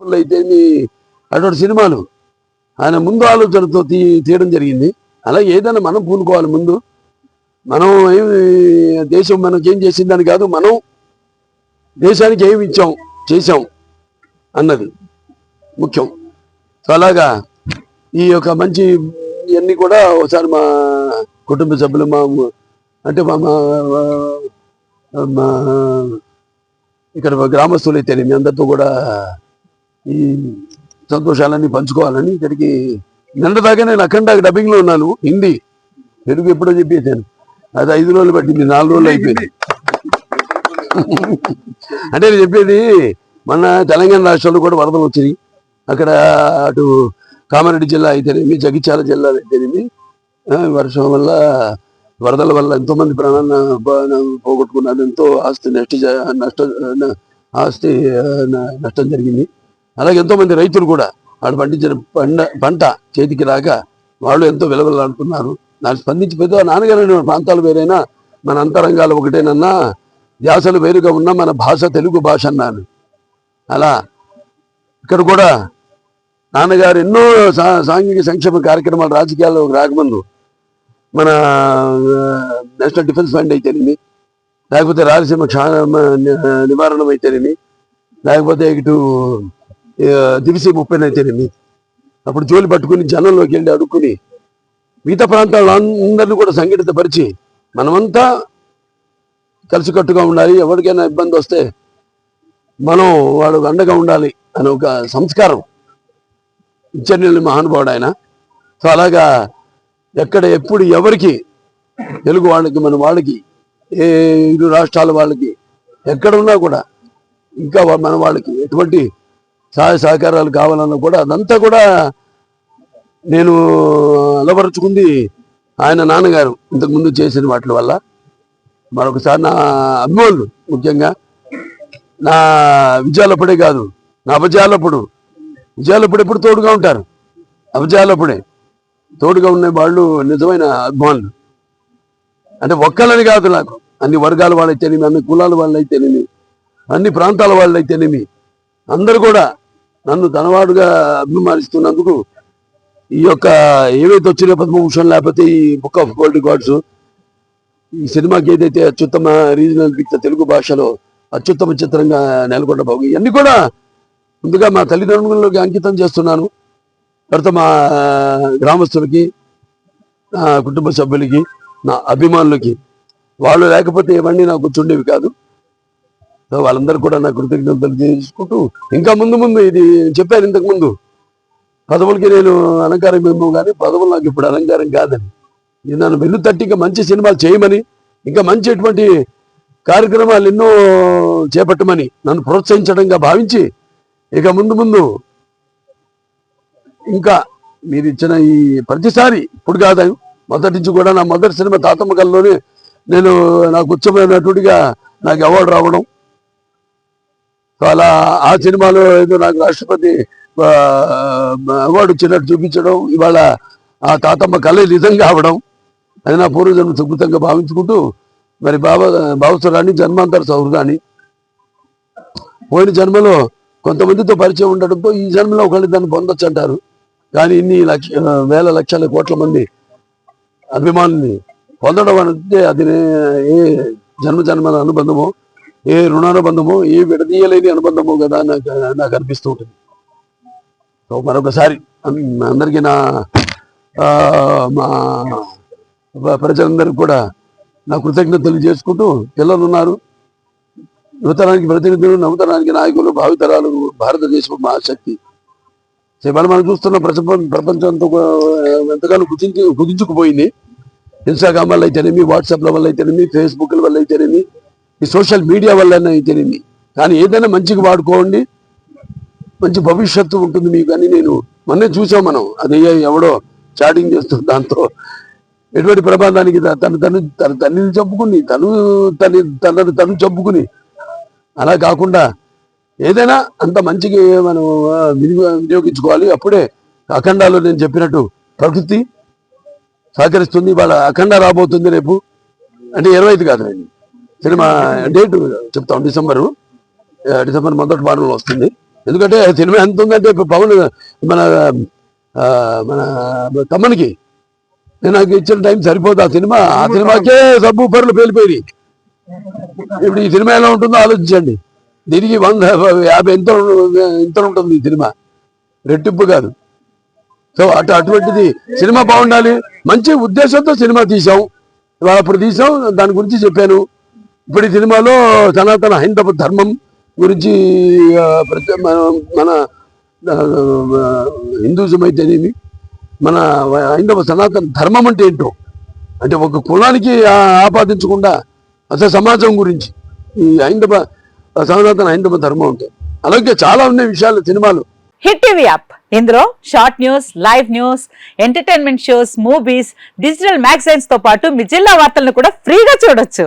అయితే అటువంటి సినిమాలు? ఆయన ముందు ఆలోచనతో తీ తీయడం జరిగింది. అలాగే ఏదైనా మనం పూనుకోవాలి ముందు. మనం ఏమి దేశం మనకి ఏం చేసిందని కాదు మనం దేశానికి ఏమి ఇచ్చాం చేశాం అన్నది ముఖ్యం. సో అలాగా ఈ యొక్క మంచి ఇవన్నీ కూడా ఒకసారి మా కుటుంబ సభ్యులు మా అంటే మా మా- మా ఇక్కడ గ్రామస్తులు అయితే మీ అందరితో కూడా ఈ సంతోషాలన్నీ పంచుకోవాలని ఇక్కడికి నిన్నదాకా నేను అఖండ డబ్బింగ్లో ఉన్నాను హిందీ. తెలుగు ఎప్పుడో చెప్పేసాను అది ఐదు రోజులు పట్టింది నాలుగు రోజులు అయిపోయింది. అంటే నేను చెప్పేది మన తెలంగాణ రాష్ట్రంలో కూడా వరదలు వచ్చినాయి. అక్కడ అటు కామారెడ్డి జిల్లా అయితేనేమి జగిత్యాల జిల్లా అయితేనేమి వర్షం వల్ల వరదల వల్ల ఎంతో మంది ప్రాణాలను పోగొట్టుకున్నారు ఎంతో ఆస్తి నష్ట నష్ట ఆస్తి నష్టం జరిగింది. అలాగే ఎంతో మంది రైతులు కూడా వాడు పండించిన పంట పంట చేతికి రాక వాళ్ళు ఎంతో విలువలాడుతున్నారు నాకు స్పందించి పెద్ద నాన్నగారు ప్రాంతాలు వేరైనా మన అంతరంగాలు ఒకటేనన్నా ధ్యాసలు వేరుగా ఉన్న మన భాష తెలుగు భాష అన్నాను. అలా ఇక్కడ కూడా నాన్నగారు ఎన్నో సా- సాంఘిక సంక్షేమ కార్యక్రమాలు రాజకీయాల్లో రాకముందు మన నేషనల్ డిఫెన్స్ ఫండ్ అయితేనేమి లేకపోతే రాయలసీమ క్షా నివారణం అయితేనేమి లేకపోతే ఇటు దివిసి ముప్పై అయితేనేమి అప్పుడు జోలి పట్టుకుని జనంలోకి వెళ్ళి అడుక్కుని మిగతా ప్రాంతాల్లో అందరినీ కూడా సంఘటితపరిచి మనమంతా కలిసికట్టుగా ఉండాలి. ఎవరికైనా ఇబ్బంది వస్తే మనం వాడు అండగా ఉండాలి అనే ఒక సంస్కారం. ఇచ్చర్ని మహానుభావుడు ఆయన. సో అలాగా ఎక్కడ ఎప్పుడు ఎవరికి తెలుగు వాళ్ళకి మన వాళ్ళకి ఏ ఇరు రాష్ట్రాల వాళ్ళకి ఎక్కడ ఉన్నా కూడా ఇంకా మన వాళ్ళకి ఎటువంటి సహాయ సహకారాలు కావాలన్నా కూడా అదంతా కూడా నేను అలవరుచుకుంది ఆయన నాన్నగారు ఇంతకుముందు చేసిన వాటి వల్ల. మరొకసారి నా అభిమానులు ముఖ్యంగా. నా విజయాలప్పుడే కాదు నా అపజయాలప్పుడు. విజయాలప్పుడు ఎప్పుడు తోడుగా ఉంటారు? అపజయాలప్పుడే. తోడుగా ఉన్న వాళ్ళు నిజమైన అభిమానులు. అంటే ఒక్కలని కాదు నాకు. అన్ని వర్గాల వాళ్ళైతేనేమి అన్ని కులాల వాళ్ళైతేనేమి అన్ని ప్రాంతాల వాళ్ళైతేనేమి. అందరూ కూడా నన్ను ధనవాడుగా అభిమానిస్తున్నందుకు ఈ యొక్క ఏవైతే వచ్చిన పద్మభూషణ్ లేకపోతే ఈ బుక్ ఆఫ్ గోల్డ్ గాడ్స్ ఈ సినిమాకి ఏదైతే అత్యుత్తమ రీజనల్ పిక్చర్ తెలుగు భాషలో అత్యుత్తమ చిత్రంగా నెలకొండ బాబు ఇవన్నీ కూడా ముందుగా మా తల్లిదండ్రులకి అంకితం చేస్తున్నాను. తర్వాత మా గ్రామస్తులకి నా కుటుంబ సభ్యులకి నా అభిమానులకి. వాళ్ళు లేకపోతే ఇవన్నీ నాకు గుర్తుండేవి కాదు. వాళ్ళందరూ కూడా నా కృతజ్ఞతలు చేసుకుంటూ ఇంకా ముందు ముందు ఇది చెప్పాను ఇంతకు ముందు. పదవులకి నేను అలంకారం ఏమో కానీ పదవులు నాకు ఇప్పుడు అలంకారం కాదని. ఇది నన్ను వెన్ను తట్టి ఇంకా మంచి సినిమాలు చేయమని ఇంకా మంచి ఎటువంటి కార్యక్రమాలు ఎన్నో చేపట్టమని నన్ను ప్రోత్సహించడంగా భావించి ఇక ముందు ముందు ఇంకా మీరు ఇచ్చిన ఈ ప్రతిసారి ఇప్పుడు కాదు మొదటి నుంచి కూడా నా మొదటి సినిమా తాతమ్మ కల్లోనే నేను నాకు ఉచ్చమైనటువంటిగా నాకు అవార్డు రావడం సో అలా ఆ సినిమాలో ఏదో నాకు రాష్ట్రపతి అవార్డు వచ్చినట్టు చూపించడం ఇవాళ ఆ తాతమ్మ కళ నిజంగా అవడం అది నా పూర్వజన్మ సుకృతంగా భావించుకుంటూ మరి బాబా భావసురాన్ని జన్మాంతర కానీ పోయిన జన్మలో కొంతమందితో పరిచయం ఉండడంతో ఈ జన్మలో ఒకళ్ళు దాన్ని పొందొచ్చు అంటారు. కానీ ఇన్ని లక్ష వేల లక్షల కోట్ల మంది అభిమానుల్ని పొందడం అంటే అది ఏ జన్మ జన్మల అనుబంధమో ఏ రుణానుబంధమో ఏ విడదీయలేని అనుబంధమో కదా నాకు నాకు అనిపిస్తూ ఉంటుంది. సో మరొకసారి అందరికీ నా ఆ, మా ప్రజలందరికీ కూడా నా కృతజ్ఞతలు చేసుకుంటూ పిల్లలు ఉన్నారు యువతరానికి ప్రతినిధులు నవతరానికి నాయకులు భావితరాలు భారతదేశం మహాశక్తి. సో మనం చూస్తున్న ప్రపంచం ప్రపంచంతో ఎంతగానో కుదించి కుదించుకుపోయింది. ఇన్స్టాగ్రామ్ వల్ల అయితేనేమి వాట్సాప్ల వల్ల అయితేనేమి ఫేస్బుక్ల వల్ల అయితేనేమి ఈ సోషల్ మీడియా వల్లనే తెలియదు కానీ ఏదైనా మంచిగా వాడుకోండి. మంచి భవిష్యత్తు ఉంటుంది మీకు అని నేను మొన్నే చూసాం మనం. అది ఎవడో చాటింగ్ చేస్తూ దాంతో. ఎటువంటి ప్రబంధానికి తను తను తన తల్లిని చంపుకుని తను తన తనను తను చంపుకుని. అలా కాకుండా ఏదైనా అంత మంచిగా మనం వినియోగించుకోవాలి. అప్పుడే అఖండాలో నేను చెప్పినట్టు ప్రకృతి సహకరిస్తుంది. వాళ్ళ అఖండ రాబోతుంది రేపు. అంటే ఇరవై ఐదు కాదు. సినిమా డేట్ చెప్తాం డిసెంబరు. డిసెంబర్ మొదటి వారంలో వస్తుంది. ఎందుకంటే సినిమా ఎంత ఉందంటే ఇప్పుడు పవన్ మన మన తమ్మనికి నేను నాకు ఇచ్చిన టైం సరిపోదు. ఆ సినిమా ఆ సినిమాకే సబ్బు పరులు పేలిపోయి ఇప్పుడు ఈ సినిమా ఎలా ఉంటుందో ఆలోచించండి. దీనికి వంద యాభై ఎంత ఎంత ఉంటుంది ఈ సినిమా? రెట్టింపు కాదు. సో అటు అటువంటిది సినిమా బాగుండాలి. మంచి ఉద్దేశంతో సినిమా తీసాం ఇవాళ అప్పుడు తీసాం దాని గురించి చెప్పాను. ఇప్పుడు ఈ సినిమాలో సనాతన హైందవ ధర్మం గురించి ప్రతి- మన- మన హిందూజం అయితేనేమి మన హైందవ సనాతన ధర్మం అంటే ఏంటో? అంటే ఒక కులానికి ఆపాదించకుండా అసలు సమాజం గురించి ఈ హైందవ సనాతన హైందవ ధర్మం అంటే. అలాగే చాలా ఉన్నాయి విషయాలు సినిమాలు. Hit TV app. ఇందులో short news live news entertainment shows movies digital మ్యాగజైన్స్తో పాటు మీ జిల్లా వార్తలను కూడా ఫ్రీగా చూడొచ్చు.